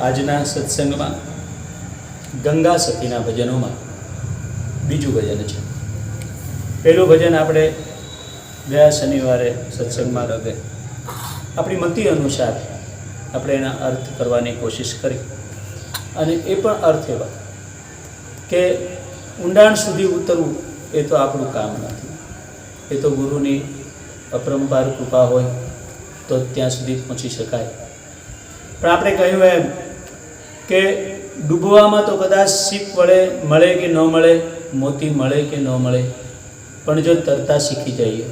આજના સત્સંગમાં, ગંગા સતીના ભજનોમાં બીજું ભજન છે. પહેલું ભજન આપણે ગયા શનિવારે સત્સંગમાં રગે આપણી મતિ અનુસાર આપણે એના અર્થ કરવાની કોશિશ કરી. અને એ પણ અર્થ એવા કે ઊંડાણ સુધી ઉતરવું એ તો આપણું કામ નથી. એ તો ગુરુની અપરંપાર કૃપા હોય તો ત્યાં સુધી પહોંચી શકાય. પણ આપણે કહ્યું એમ કે ડૂબવામાં તો કદાચ સીપ વડે મળે કે ન મળે, મોતી મળે કે ન મળે, પણ જો તરતા શીખી જઈએ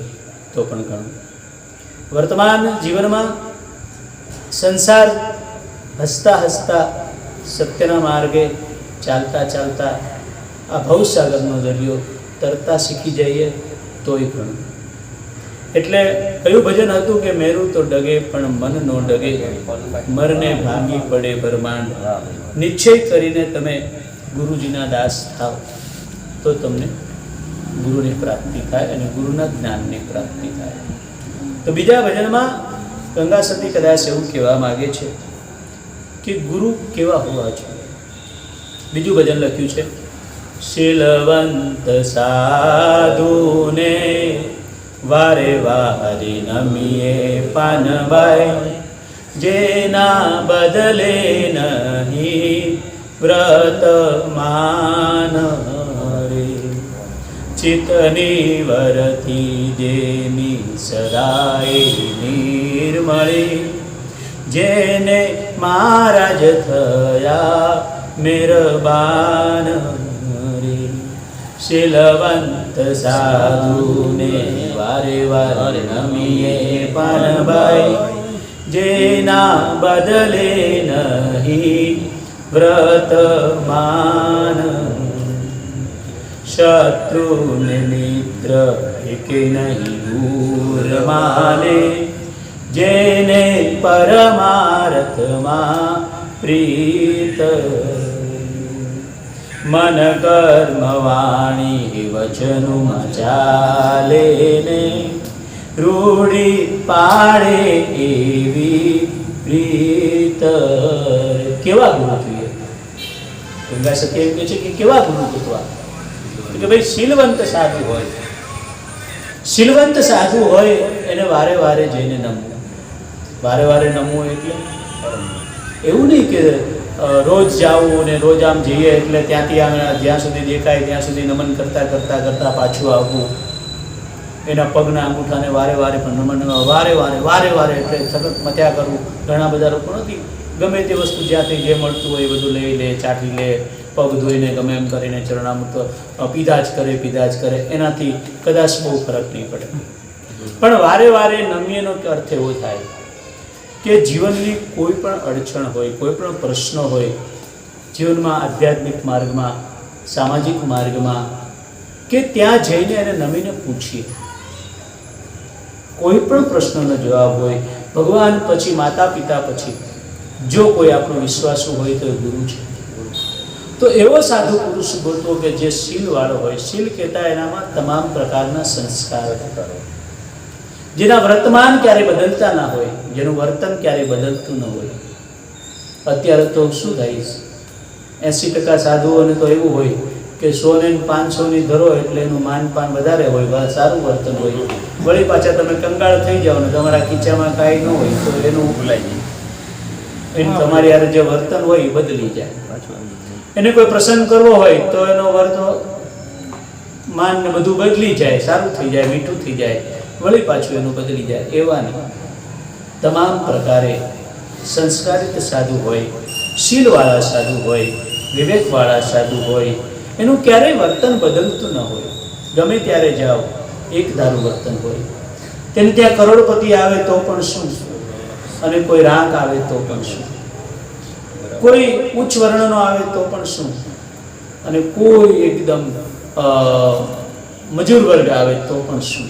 તો પણ ઘણું. વર્તમાન જીવનમાં સંસાર હસતા હસતા સત્યના માર્ગે ચાલતા ચાલતા આ ભવસાગરનો દરિયો તરતા શીખી જઈએ તોય ઘણું. એટલે કયું ભજન હતું કે મેરું તો ડગે પણ મન નો ડગે? મરને ભાંગી પડે બ્રહ્માંડ. નિશ્ચય કરીને તમે ગુરુજીના દાસ થાવ તો તમને ગુરુની પ્રાપ્તિ થાય અને ગુરુના જ્ઞાનની પ્રાપ્તિ થાય. તો બીજા ભજનમાં ગંગા સતી કદાચ એવું કહેવા માગે છે કે ગુરુ કેવા હોવા જોઈએ? બીજું ભજન લખ્યું છે, શીલવંત સાધુને વારે વારે નમીએ પાનભાઈ જેના બદલે નહીં વ્રત માન રે. ચિતની વરથી જેની સદાય નિર્મળી જેને મહારાજ થયા મેરબાન રે. શીલવંત સાધુને વારે વારે નમીએ પાનભાઈ જેના બદલે નહીં વ્રત માન. શત્રુને મિત્ર એકે નહીં દૂર માને. જેને પરમાર્થમાં પ્રીત મન કર્મ વાણી વચનું મચાલે ને. રૂઢી પાડે એવી પ્રીત કેવા ગુરુ જોઈએ ગંગા સત્ય એમ કહે છે કે કેવા ગુરુ ગોતવા કે ભાઈ, શીલવંત સાધુ હોય. શીલવંત સાધુ હોય એને વારે વારે જઈને નમવું. વારે વારે નમવું એટલે? એવું નહીં કે રોજ જાવું અને રોજ આમ જઈએ એટલે ત્યાંથી આમ જ્યાં સુધી દેખાય ત્યાં સુધી નમન કરતા કરતા કરતા પાછું આવવું. એના પગના અંગૂઠાને વારે વારે પણ નમન વારે વારે વારે વારે એટલે સતત મત્યા કરવું. ઘણા બધા લોકો નથી. ગમે તે વસ્તુ જ્યાંથી જે મળતું હોય એ બધું લઈ લે, ચાટી લે, પગ ધોઈને ગમે એમ કરીને ચરણામૃત પીધા જ કરે, પીધા જ કરે. એનાથી કદાચ બહુ ફરક નહીં પડે. પણ વારે વારે નમ્યનો અર્થ એવો થાય કે જીવનની કોઈ પણ અડચણ હોય, કોઈ પણ પ્રશ્ન હોય, જીવનમાં આધ્યાત્મિક માર્ગમાં, સામાજિક માર્ગમાં, કે ત્યાં જઈને એને નમીને પૂછીએ. કોઈ પણ પ્રશ્નનો જવાબ હોય, ભગવાન પછી માતા પિતા પછી, જો કોઈ આપણો વિશ્વાસુ હોય તો ગુરુ છે. તો એવો સાધુ પુરુષ ગોતવો કે જે શીલવાળો હોય, શીલ કહેતા એનામાં તમામ પ્રકારના સંસ્કાર હોય જેના વર્તમાન ક્યારેય બદલતા ના હોય જેનું વર્તન ક્યારેય બદલતું ન હોય. અત્યારે તો શું થાય છે? એંસી ટકા સાધુઓને તો એવું હોય કે સો ને પાંચસોની ધરો એટલે એનું માનપાન વધારે હોય સારું વર્તન હોય. વળી પાછા તમે કંગાળ થઈ જાઓ ને તમારા ખીચામાં કાંઈ ન હોય તો એનું ભૂલાઈ એનું તમારી યાર જે વર્તન હોય એ બદલી જાય. જાય. એને કોઈ પ્રસંગ કરવો હોય તો એનો વર્ત માન ને બધું બદલી જાય સારું થઈ જાય મીઠું થઈ જાય. વળી પાછું એનું બદલી જાય એવા નહીં. તમામ પ્રકારે સંસ્કારિત સાધુ હોય, શીલવાળા સાધુ હોય, વિવેકવાળા સાધુ હોય, એનું ક્યારેય વર્તન બદલતું ન હોય. ગમે ત્યારે જાઓ, એક ધારું વર્તન હોય. તેને ત્યાં કરોડપતિ આવે તો પણ શું? અને કોઈ રાંક આવે તો પણ શું? કોઈ ઉચ્ચ વર્ણનો આવે તો પણ શું? અને કોઈ એકદમ મજૂર વર્ગ આવે તો પણ શું?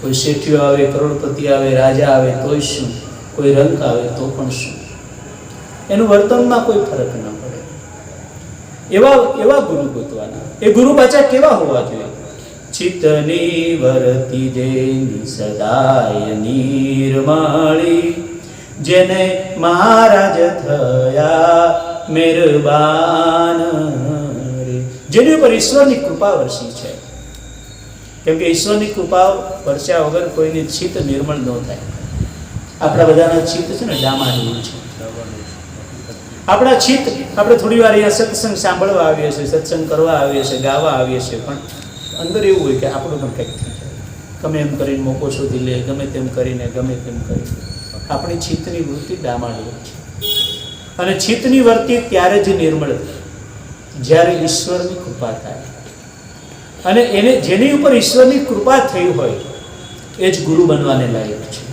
કોઈ શેઠિયો આવે, કરોડપતિ આવે, રાજા આવે, તોય શું? કોઈ રંક આવે, તો પણ શું? એનું વર્તનમાં કોઈ ફરક ન પડે. એવા એવા ગુરુ ગોતવાના. એ ગુરુ પાછા કેવા હોવા જોઈએ? ચિત્તની વરતી જેની સદાય નિર્મળી, જેને મહારાજ થયા મેરબાન જેની ઉપર ઈશ્વરની કૃપા વરસી છે. કેમ કે ઈશ્વરની કૃપા વરસ્યા વગર કોઈની ચિત્ત નિર્મળ ન થાય. આપણા બધાના ચિત્ત છે ને ડામા જેવું છે. આપણા ચિત્ત આપણે થોડી વાર અહીંયા સત્સંગ સાંભળવા આવીએ છીએ, સત્સંગ કરવા આવીએ છીએ, ગાવા આવીએ છીએ, પણ અંદર એવું હોય કે આપણું પણ કંઈક થઈ જાય. ગમે એમ કરીને મોકો શોધી લે, ગમે તેમ કરીને, ગમે તેમ કરીને. આપણી ચિત્તની વૃત્તિ ડામાડ છે. અને ચિત્તની વૃત્તિ ત્યારે જ નિર્મળ થાય, જ્યારે ઈશ્વરની કૃપા થાય. અને એને જેની ઉપર ઈશ્વરની કૃપા થઈ હોય, એ જ ગુરુ બનવાને લાયક છે.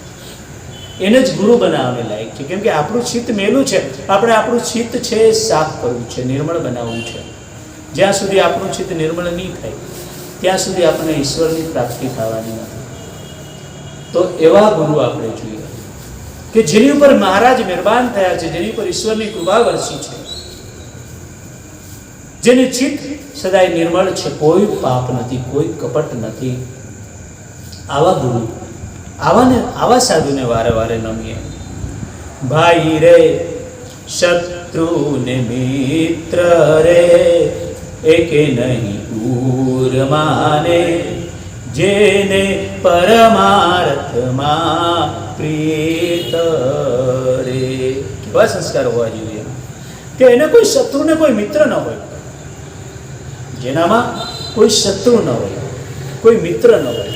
એને જ ગુરુ બનાવવાને લાયક છે. કેમ કે આપણું ચિત્ત મેલું છે. આપણે આપણું ચિત્ત છે એ સાફ કરવું છે, નિર્મળ બનાવવું છે. જ્યાં સુધી આપણું ચિત્ત નિર્મળ નહીં થાય, ત્યાં સુધી આપણને ઈશ્વરની પ્રાપ્તિ થવાની નથી. તો એવા ગુરુ આપણે જોઈએ કે જેની ઉપર મહારાજ મહેરબાન થયા છે, જેની ઉપર ઈશ્વરની કૃપા વરસી છે. જેની ચિત્ત સદાય નિર્મળ છે, કોઈ પાપ નથી, કોઈ કપટ નથી. આવા ગુરુ, આવાને, આવા સાધુને વારે વારે નમીએ. ભાઈ રે શત્રુ ને મિત્ર રે, એકે નહીં પૂર માને. જેને પરમાર્થમાં પ્રીત રે. કેવા સંસ્કાર હોવા જોઈએ. કે એને કોઈ શત્રુ ને કોઈ મિત્ર ન હોય. જેનામાં કોઈ શત્રુ ન હોય, કોઈ મિત્ર ન હોય.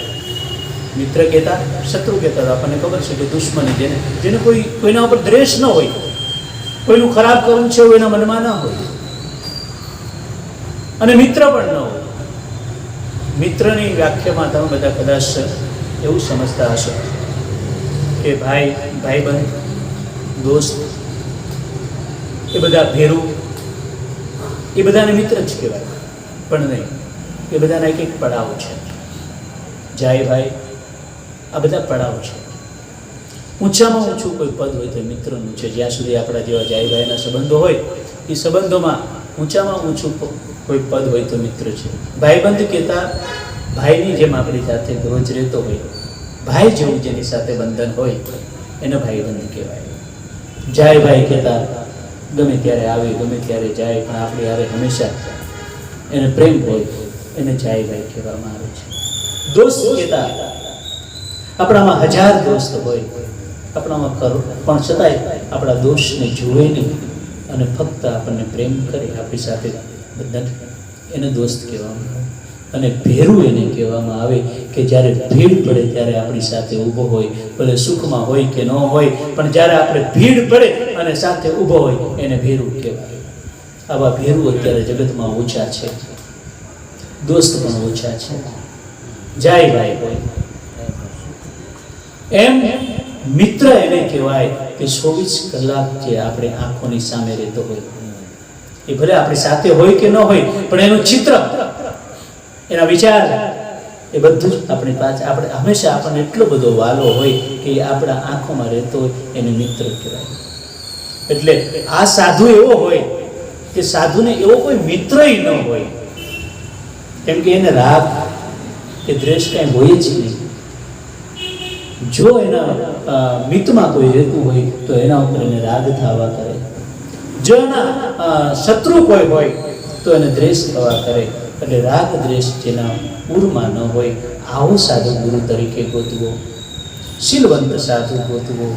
મિત્ર કહેતા, શત્રુ કહેતા આપણને ખબર છે કે દુશ્મની જેને જેને કોઈ, કોઈના ઉપર દ્વેષ ન હોય, કોઈનું ખરાબ કર્મ છે એવું એના મનમાં ના હોય. અને મિત્ર પણ ન હોય. મિત્રની વ્યાખ્યામાં તમે બધા કદાચ એવું સમજતા હશો કે ભાઈ, ભાઈબંધ, દોસ્ત, એ બધા ભેરું, એ બધાને મિત્ર જ કહેવાય. પણ નહીં. એ બધાના એક એક પડાવ છે. જાય ભાઈ, આ બધા પડાવ છે. ઊંચામાં ઊંચું કોઈ પદ હોય તો મિત્રનું છે. જ્યાં સુધી આપણા જેવા જાય ભાઈના સંબંધો હોય, એ સંબંધોમાં ઊંચામાં ઊંચું કોઈ પદ હોય તો મિત્ર છે. ભાઈબંધ કહેતા ભાઈની જેમ આપણી સાથે રોજ રહેતો હોય, ભાઈ જેવું જેની સાથે બંધન હોય, એને ભાઈબંધ કહેવાય. જાય ભાઈ કહેતા, ગમે ત્યારે આવે, ગમે ત્યારે જાય, પણ આપણી હારે હંમેશા એને પ્રેમ હોય, એને જાય ભાઈ કહેવામાં આવે છે. દોસ્ત કહેતા, આપણામાં હજાર દોસ્ત હોય, આપણામાં કરો પણ છતાંય આપણા દોષને જુએ નહીં અને ફક્ત આપણને પ્રેમ કરે, આપણી સાથે બધા એને દોસ્ત કહેવામાં આવે. અને ભેરું એને કહેવામાં આવે કે જ્યારે ભીડ પડે ત્યારે આપણી સાથે ઊભો હોય, ભલે સુખમાં હોય કે ન હોય, પણ જ્યારે આપણે ભીડ પડે અને સાથે ઊભો હોય, એને ભેરું કહેવાય. આવા ભેરુ અત્યારે જગતમાં ઓછા છે. દોસ્ત પણ ઓછા છે. જાય ભાઈ હોય એમ મિત્ર એને કહેવાય કે ચોવીસ કલાક જે આપણે આંખોની સામે રહેતો હોય. એ ભલે આપણી સાથે હોય કે ન હોય, પણ એનું ચિત્ર, એના વિચાર, એ બધું જ આપણી પાસે, આપણે હંમેશા આપણને એટલો બધો વાલો હોય કે એ આપણા આંખોમાં રહેતો હોય, એને મિત્ર કહેવાય. એટલે આ સાધુ એવો હોય કે સાધુને એવો કોઈ મિત્ર ન હોય. કેમ કે એને રાગ કે દ્વેષ કાંઈ હોય જ નહીં. જો એના મિતમાં કોઈ રહેતું હોય, તો એના ઉપર એને રાગ થવા કરે. જો એના શત્રુ કોઈ હોય, તો એને દ્વેષ થવા કરે. એટલે રાગ દ્વેષ જેના પૂરમાં ન હોય, આવો સાધુ ગુરુ તરીકે ગોતવો. શીલવંત સાધુ ગોતવો.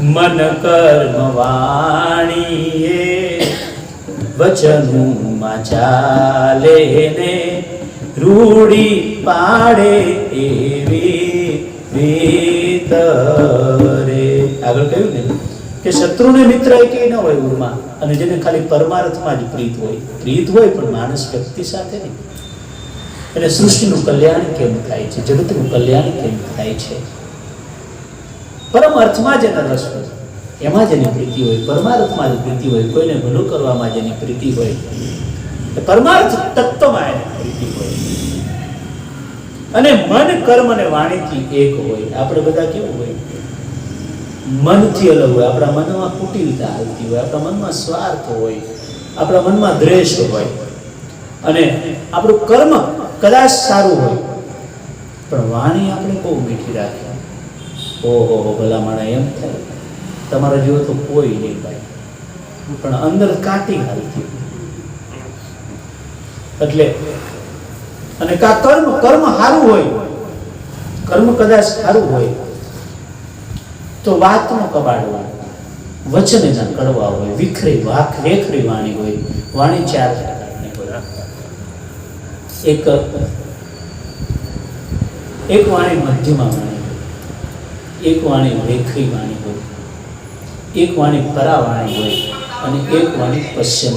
મન કર્મ વાણીએ વચનમાં ચાલે ને રૂડી પાડે એવી રીત રે. આગળ કહ્યું ને કે શત્રુને મિત્ર એક ન હોય ઉરમાં અને જેને ખાલી પરમાર્થમાં જ પ્રીત હોય. પ્રીત હોય પણ માણસ વ્યક્તિ સાથે નહીં. એટલે સૃષ્ટિનું કલ્યાણ કેમ થાય છે? જગતનું કલ્યાણ કેમ થાય છે? પરમ અર્થમાં જ એના રસ હોય. એમાં જેની પ્રીતિ હોય, પરમાર્થમાં જ પ્રીતિ હોય, કોઈને ભલું કરવામાં જેની પ્રીતિ હોય પરમાર્થ તત્વમાં એની પ્રીતિ હોય. અને મન, કર્મ અને વાણીથી એક હોય. આપણે બધા કેવું હોય? મનથી અલગ હોય. આપણા મનમાં કુટિલતા આવતી હોય. આપણા મનમાં સ્વાર્થ હોય. આપણા મનમાં દ્વેષ હોય. અને આપણું કર્મ કદાચ સારું હોય. પણ વાણી આપણે બહુ મીઠી રાખીએ ઓહો હો ભલા માણા એમ થાય. તમારા જેવો તો કોઈ નહીં ભાઈ. પણ અંદર કાટી હાલતી એટલે, અને કા કર્મ કર્મ સારું હોય. કર્મ કદાચ સારું હોય, તો વાતનો કબાડ હોય, વચન એના કડવા હોય, વિખરી, વાખ રેખરી વાણી હોય, વાણી ચાર પ્રકારની હોય. એક એક વાણી મધ્યમાં વાણી એક વાણી રેખરી વાણી હોય એક વાણી પરાવાણી હોય અને એક વાણી પશ્ચિમ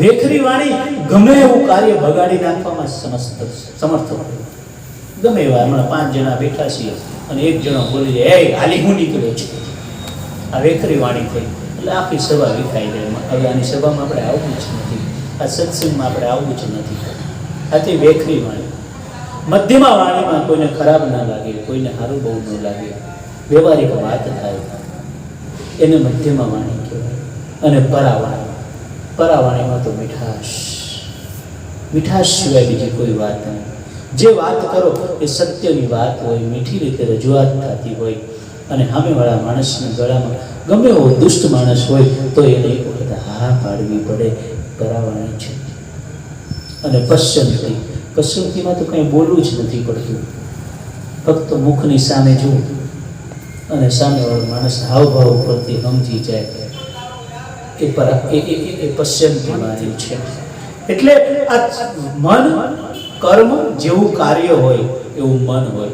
વેખરી વાણી ગમે એવું કાર્ય બગાડી નાખવામાં સમર્થ હોય. ગમે એવા હમણાં પાંચ જણા બેઠા છીએ અને એક જણો બોલી જાય એ હાલી હું નીકળ્યો છું. આ વેખરી વાણી થઈ. એટલે આખી સભા વિખાઈ જાય. હવે આની સભામાં આપણે આવવું જ નથી. આ સત્સંગમાં આપણે આવવું જ નથી. આથી વેખરી વાણી. મધ્યમાં વાણીમાં કોઈને ખરાબ ના લાગે, કોઈને સારું બહુ ન લાગે. વ્યવહારિક વાત થાય. એને મધ્યમાં વાણી કહેવાય. અને પરાવાણી. પરાવાણીમાં તો મીઠાશ. મીઠાશ સિવાય બીજી કોઈ વાત નહીં. જે વાત કરો એ સત્યની વાત હોય, મીઠી રીતે રજૂઆત થતી હોય અને સામેવાળા માણસના ગળામાં ગમે એવો દુષ્ટ માણસ હોય તો એને એક વખત હા પાડવી પડે. પરાવાણી છે. અને પશ્ચંતી પશ્ચંતીમાં તો કંઈ બોલવું જ નથી પડતું. ફક્ત મુખની સામે જુઓ. અને સામેવાળો માણસ હાવભાવ ઉપરથી સમજી જાય એ પર એ પશ્ચિમથી વાણી છે. એટલે આ મન, કર્મ જેવું કાર્ય હોય એવું મન હોય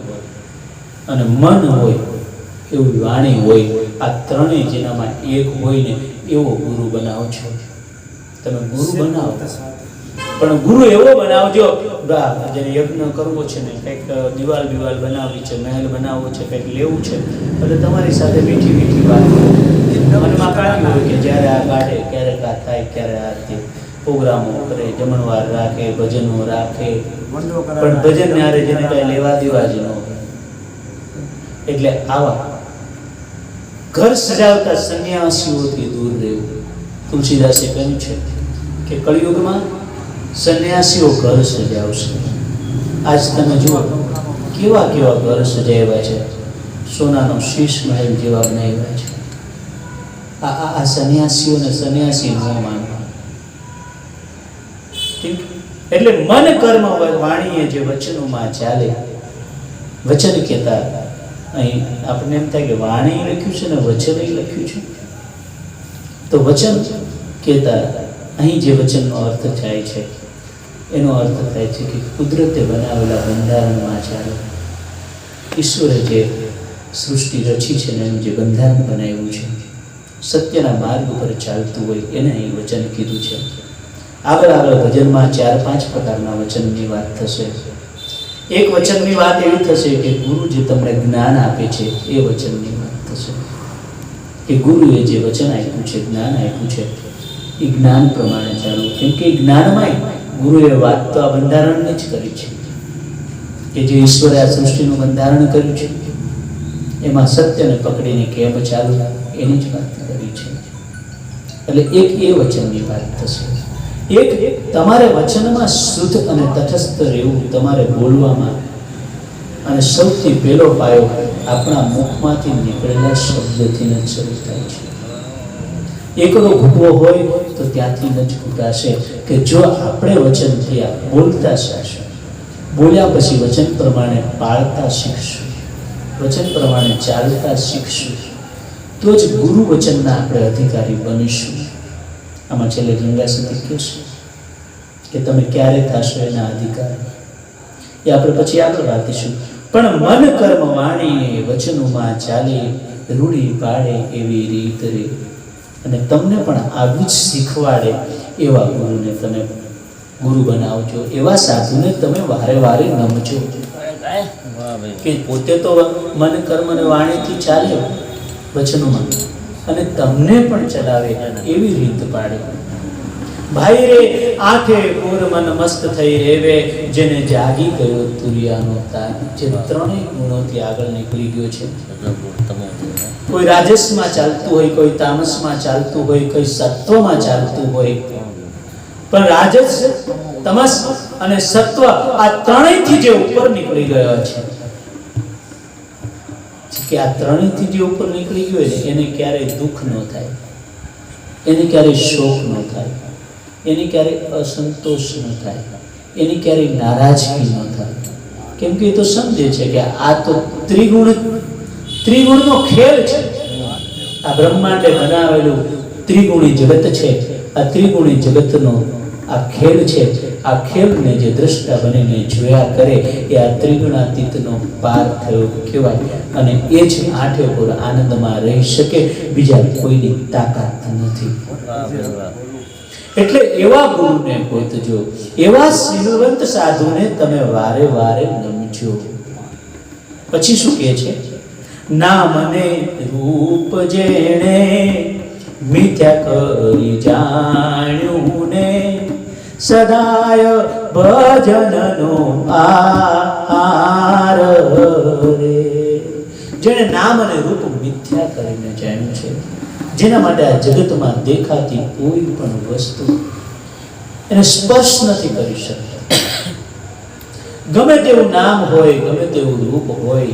અને મન હોય એવું વાણી હોય, આ ત્રણેય જેનામાં એક હોય ને એવો ગુરુ બનાવો છો. તમે ગુરુ બનાવો. પણ ગુરુ એવો બનાવજો જેને યજ્ઞ કરવો છે ને, કંઈક દિવાલ દિવાલ બનાવવી છે, મહેલ બનાવવો છે, કંઈક લેવું છે, એટલે તમારી સાથે મીઠી મીઠી વાત મનમાં કાઢી હોય કે જ્યારે આ કાઢે, ક્યારેક આ થાય ક્યારે આ થાય. પ્રોગ્રામો કરે, જમણવાર રાખે, ભજનો રાખે. પણ ભજન ને હારે જેને કાંઈ લેવા દેવા જ ન એટલે આવા ઘર સજાવતા સંન્યાસીઓથી દૂર રહેવું. તુલસીદાસે કહ્યું છે કે કળિયુગમાં સંન્યાસીઓ ઘર સજાવશે આજ તમે જુઓ, કેવા કેવા ઘર સજાવ્યા છે. સોનાનો શીશ મહેલ જેવા બનાવ્યા છે. આ આ સંન્યાસીઓને સંન્યાસી ન માનવા. એટલે મન કર્મ વાણીએ જે વચનોમાં ચાલે, વચન કહેતા અહીં આપણને એમ થાય કે વાણી લખ્યું છે ને વચન લખ્યું છે. તો વચન કહેતા અહીં જે વચનનો અર્થ થાય છે એનો અર્થ થાય છે કે કુદરતે બનાવેલા બંધારણમાં ચાલે ઈશ્વરે જે સૃષ્ટિ રચી છે ને એનું જે બંધારણ બનાવ્યું છે, સત્યના માર્ગ ઉપર ચાલતું હોય એને અહીં વચન કીધું છે. આગળ આગળ ભજનમાં ચાર પાંચ પ્રકારના વચનની વાત થશે. એક વચનની વાત એવી થશે કે ગુરુ જે તમને જ્ઞાન આપે છે એ વચનની વાત થશે. કે ગુરુએ જે વચન આપ્યું છે, જ્ઞાન આપ્યું છે, એ જ્ઞાન પ્રમાણે ચાલવું કેમ કે એ જ્ઞાનમાંય ગુરુએ વાત તો આ બંધારણને જ કરી છે. કે જે ઈશ્વરે આ સૃષ્ટિનું બંધારણ કર્યું છે, એમાં સત્યને પકડીને કેમ ચાલુ, એની જ વાત કરી છે. એટલે એક એ વચનની વાત થશે. એક, તમારે વચનમાં શુદ્ધ અને તટસ્થ રહેવું તમારે બોલવામાં. અને સૌથી પહેલો પાયો આપણા મુખમાંથી નીકળેલા શબ્દથી જ શરૂ થાય છે. એકલો ઘૂકવો હોય તો ત્યાંથી જ ઘૂકાશે કે જો આપણે વચનથી આ બોલતા શીખશું. બોલ્યા પછી વચન પ્રમાણે પાળતા શીખશું. વચન પ્રમાણે ચાલતા શીખશું. તો જ ગુરુ વચનના આપણે અધિકારી બનીશું. આમાં છેલ્લે ગંગા સુધી છે કે તમે ક્યારે થશો એના અધિકારી? એ આપણે પછી આગળ વાંચીશું. પણ મન કર્મ વાણી, વચનોમાં ચાલે, રૂઢી પાડે એવી રીત રે. અને તમને પણ આવું જ શીખવાડે એવા ગુરુને તમે ગુરુ બનાવજો, એવા સાધુને તમે વારે વારે નમજો. કે પોતે તો મન કર્મ અને વાણીથી ચાલ્યો વચનોમાં અને તમને પણ ચલાવે એવી રીત પાડે. ભાઈ રે આઠે મન મસ્ત થઈ રેવે, જેને જાગી ગયો તુરિયાનો તાર જે ત્રણેય ગુણોથી આગળ નીકળી ગયો છે. કોઈ રાજસમાં ચાલતું હોય, કોઈ તામસમાં ચાલતું હોય, કોઈ સત્વમાં ચાલતું હોય. પણ રાજસ, તમસ અને સત્વ આ ત્રણેયથી જે ઉપર નીકળી ગયો છે. કે આ ત્રણેયથી જે ઉપર નીકળી ગયો છે, એને ક્યારેય દુઃખ ન થાય. એને ક્યારેય શોક ન થાય. એને ક્યારેય અસંતોષ ન થાય. એની ક્યારેય નારાજગી ન થાય. કેમ કે એ તો સમજે છે કે આ તો ત્રિગુણ ત્રિગુણનો ખેલ છે. આ બ્રહ્માંડે બનાવેલું ત્રિગુણી જગત છે. આ ત્રિગુણી જગતનો આ ખેલ છે. આ ખેલને જે દ્રષ્ટા બનીને જોયા કરે, એ આ ત્રિગુણાતીતનો પાર થયો કહેવાય. અને એ જ આઠે પર આનંદમાં રહી શકે, બીજા કોઈની તાકાત નથી. એટલે એવા ગુરુને ગોતજો. એવા શીલવંત સાધુને તમે વારે વારે નમજો. પછી શું કહે છે? નામને રૂપ જેણે મિથ્યા કરી જાણ્યું ને સદાય ભજનનો આહાર રે. જેણે નામ અને રૂપ મિથ્યા કરીને જાણ્યું છે. જેના માટે આ જગતમાં દેખાતી કોઈ પણ વસ્તુ એને સ્પર્શ નથી કરી શકતા. ગમે તેવું નામ હોય, ગમે તેવું રૂપ હોય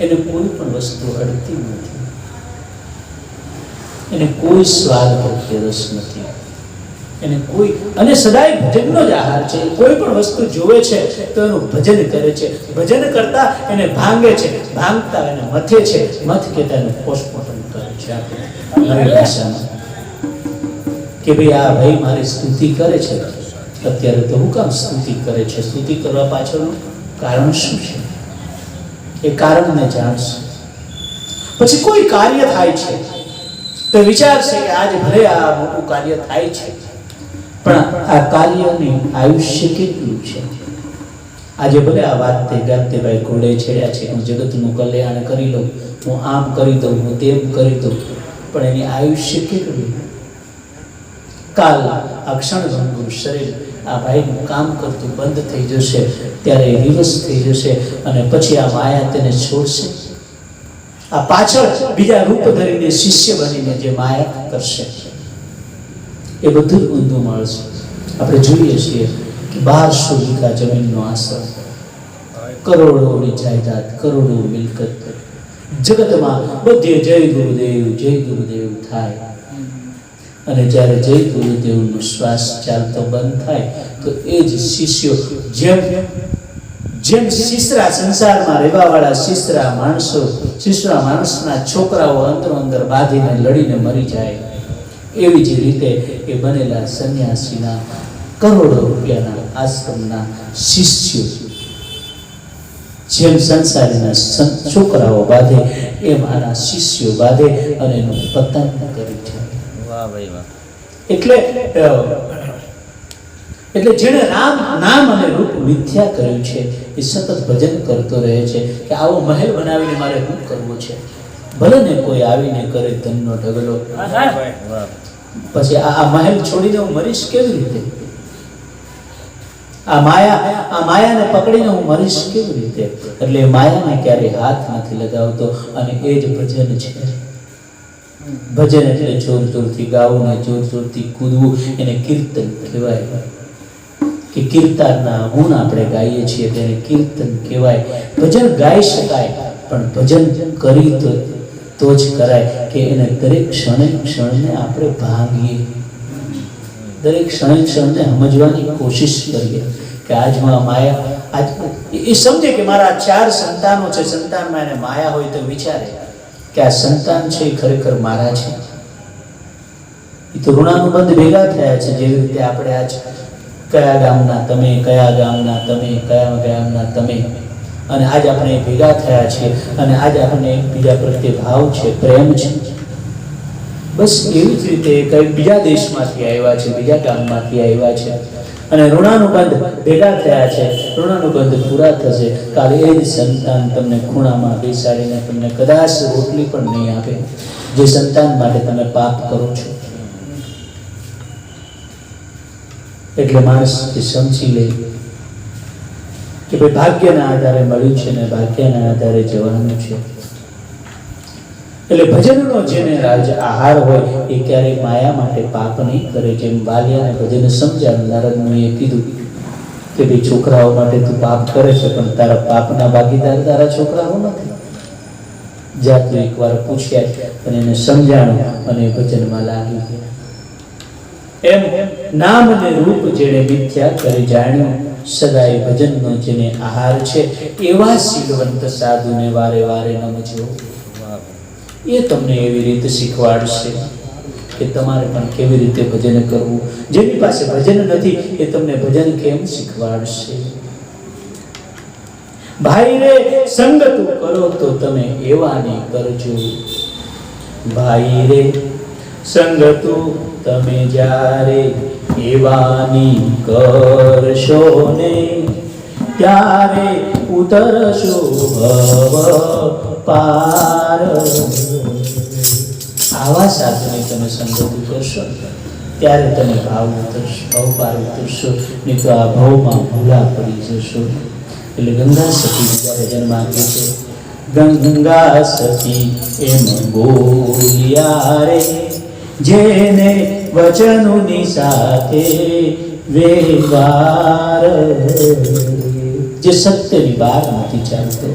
એને કોઈ પણ વસ્તુ અડતી નથી. એને કોઈ સ્વાદ પ્રત્યે રસ નથી. એને કોઈ અને સદાય ભજનનો જ આહાર છે. કોઈ પણ વસ્તુ જોવે છે તો એનું ભજન કરે છે. ભજન કરતા એને ભાંગે છે. ભાંગતા એને મથે છે. મથ કેતા એનું પોસ્ટમોર્ટમ કરે છે નવી ભાષામાં. કે ભાઈ આ ભાઈ મારી સ્તુતિ કરે છે. અત્યારે તો હું કામ સ્તુતિ કરે છે? સ્તુતિ કરવા પાછળનું કારણ શું છે? એ કારણને જાણશે. પછી કોઈ કાર્ય થાય છે? તો વિચારશે કે આજે ભલે આ મોટું કાર્ય થાય છે, પણ આ કાર્યની આયુષ્ય કેટલું છે? આજે ભલે આ વાત તે ગાતે ભાઈ ઘોડે છેડ્યા છે, હું જગતનું કલ્યાણ કરી લઉં, હું આમ કરી દઉં, હું તેમ કરી દઉં, પણ એની આયુષ્ય કેટલું? કાલ આ ક્ષણ શરીર આ ભાઈનું કામ કરતું બંધ થઈ જશે, ત્યારે વિવશ થઈ જશે અને પછી આ માયા તેને છોડશે. આ પાછળ બીજા રૂપ ધરીને શિષ્ય બનીને જે માયા કરશે. એ બધું જ ઊંધું મળશે આપણે જોઈએ છીએ કે બારસો વીઘા જમીનનો આશ્રમ કરોડોની જાયદાદ, કરોડો મિલકત. જગતમાં બધે જય ગુરુદેવ જય ગુરુદેવ થાય. અને જ્યારે જય ગુરુદેવનો શ્વાસ ચાલતો બંધ થાય, તો એ જ શિષ્યો જેમ જેમ શિશરા સંસારમાં રહેવાવાળા શિશરા માણસો શિશરા માણસના છોકરાઓ અંતરો અંદર બાંધીને લડીને મરી જાય. એવી જ રીતે એ બનેલા સંન્યાસીના કરોડો રૂપિયાના આશ્રમના શિષ્યો જેમ સંસારીના છોકરાઓ બાંધે, એમ આના શિષ્યો બાંધે અને એનું પતન કરી છે એટલે એટલે જેણે રામ નામ અને રૂપ મિથ્યા કર્યું છે એ સતત ભજન કરતો રહે છે કે આવો મહેલ બનાવીને મારે શું કરવો છે? ભલે ને કોઈ આવીને કરે ધનનો ઢગલો. પછી આ આ મહેલ છોડીને હું મરીશ કેવી રીતે? આ માયા આ માયાને પકડીને હું મરીશ કેવી રીતે? એટલે માયાને ક્યારેય હાથ નથી લગાવતો અને એ જ ભજન છે. ભજન એટલે જોર જોરથી ગાવું ને જોર જોરથી કૂદવું, એને કીર્તન કહેવાય કે કીર્તનના ગુણ આપણે ગાઈએ છીએ તેને કીર્તન કહેવાય. ભજન ગાઈ શકાય, પણ ભજન કરી તો તો જ કરાય કે એને દરેક ક્ષણે ક્ષણને આપણે ભાંગીએ. દરેક ક્ષણે ક્ષણને સમજવાની કોશિશ કરીએ કે આજ હું માયા, આજ, એ સમજે કે મારા ચાર સંતાનો છે, સંતાનમાં એને માયા હોય તો વિચારે. કે આ સંતાન છે ખરેખર મારા છે? એ તો ઋણાનુબંધ ભેગા થયા છે જેવી રીતે આપણે આજ કયા ગામના તમે, કયા ગામના તમે, કયા ગામના તમે? અને આજ આપણે ભેગા થયા છીએ અને આજ આપણે એકબીજા પ્રત્યે ભાવ છે, પ્રેમ છે. બસ એવી જ રીતે કઈ બીજા દેશમાંથી આવ્યા છે, બીજા ગામમાંથી આવ્યા છે. અને ઋણાનુબંધ ભેગા થયા છે. ઋણાનુબંધ પૂરા થશે. કાલે એ જ સંતાન તમને ખૂણામાં બેસાડીને તમને કદાચ રોટલી પણ નહીં આપે. જે સંતાન માટે તમે પાપ કરો છો. એટલે માણસ એ સમજી લે કે ભાઈ ભાગ્યના આધારે મળ્યું છે ને ભાગ્યના આધારે જવાનું છે. એટલે ભજનનો જેને રાજ આહાર હોય એ ક્યારેય માયા માટે પાપ નહીં કરે. જેમ વાલિયાને ભજન સમજાવ્યું, નારદમુનિએ કીધું કે ભાઈ, છોકરાઓ માટે તું પાપ કરે છે, પણ તારા પાપના ભાગીદાર તારા છોકરાઓ નથી. જાતું એકવાર પૂછ્યા અને એને સમજાણું અને ભજનમાં લાગી ગયા. એમ નામ અને રૂપ જેણે મિથ્યા કરી જાણ્યું, સદાય ભજનનો જેને આહાર છે, એવા શીલવંત સાધુને વારે વારે નમજો એ તમને એવી રીતે શીખવાડશે કે તમારે પણ કેવી રીતે ભજન કરવું. જેની પાસે ભજન નથી, એ તમને ભજન કેમ શીખવાડશે? ભાઈ રે, સંગ કરો તો તમે એવાની કરજો. ભાઈ રે, સંગ તમે જ્યારે એવાની કરશો ને, ત્યારે ઉતરશો ભવ પાર. આવા સાધુને તમે સંગતિ કરશો ત્યારે તમે ભાવ ઉતરશો, ભાવ પાર ઉતરશો, નહીં તો આ ભાવમાં ભૂલા પડી જશો. એટલે ગંગા સતી જ્યારે જન્મ આપે છે ગંગા સતી એમ બોલ્યા રે. જેને વચનોની સાથે વેવાર જે સત્યની બહાર નથી ચાલતો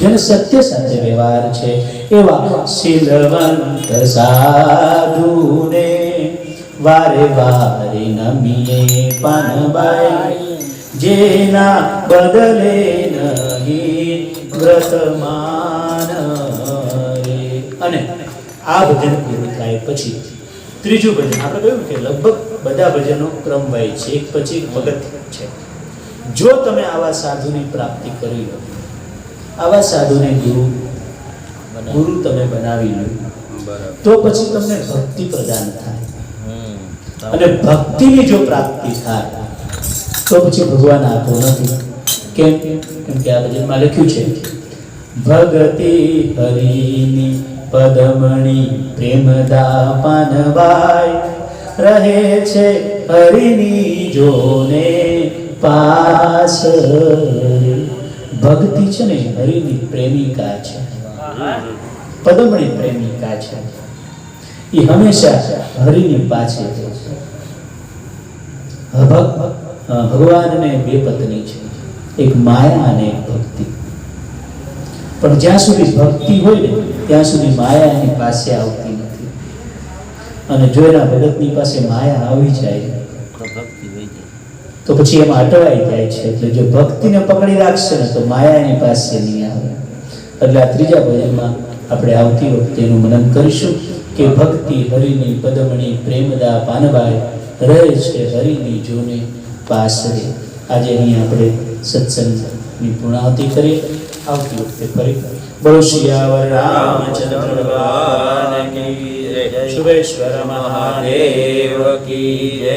જેને સત્ય સાથે વ્યવહાર છે, એવા શીલવંત સાધુને વારે વારે નમીએ પાનબાઈ, જેના બદલે નહીં વ્રતમાન અને આ ભજન પૂરું થાય પછી ત્રીજું ભજન. આપણે કહ્યું કે લગભગ બધા ભજનો ક્રમવાય છે, એક પછી એક પગથિયું છે. જો તમે આવા સાધુની પ્રાપ્તિ કરી લો આવા સાધુને ગુરુ ગુરુ તમે બનાવી લો તો પછી તમને ભક્તિ પ્રદાન થાય. અને ભક્તિની જો પ્રાપ્તિ થાય તો પછી ભગવાન આપો નથી. કેમ? કેમ કે આ ભજનમાં લખ્યું છે ભગતિ હરિની પદમણી પ્રેમદા પાનવાય રહે છે હરિની જોને પાસ. ભક્તિ છે ને હરિની પ્રેમિકા છે. પદમણી પ્રેમિકા છે. એ હંમેશા હરિની પાસે છે. ભગ- ભગવાનને બે પત્ની છે. એક માયા અને એક ભક્તિ. પણ જ્યાં સુધી ભક્તિ હોય ને, ત્યાં સુધી માયા એની પાસે આવતી નથી. અને જો એના ભગતની પાસે માયા આવી જાય તો પછી એમાં અટવાઈ જાય છે. એટલે જો ભક્તિને પકડી રાખશે ને તો માયા એની પાસે નહીં આવે. એટલે આ ત્રીજા ભજનમાં આપણે આવતી વખતે એનું મનન કરીશું કે ભક્તિ હરિની પદમણી પ્રેમદા પાનબાઈ રહે છે હરિની જોને પાસરે. આજે અહીં આપણે સત્સંગની પૂર્ણાહુતિ કરી આવતી વખતે ફરી બોલો શિયાવર રામચંદ્ર ભગવાન કી જય. શુભેશ્વર મહાદેવ કી જય.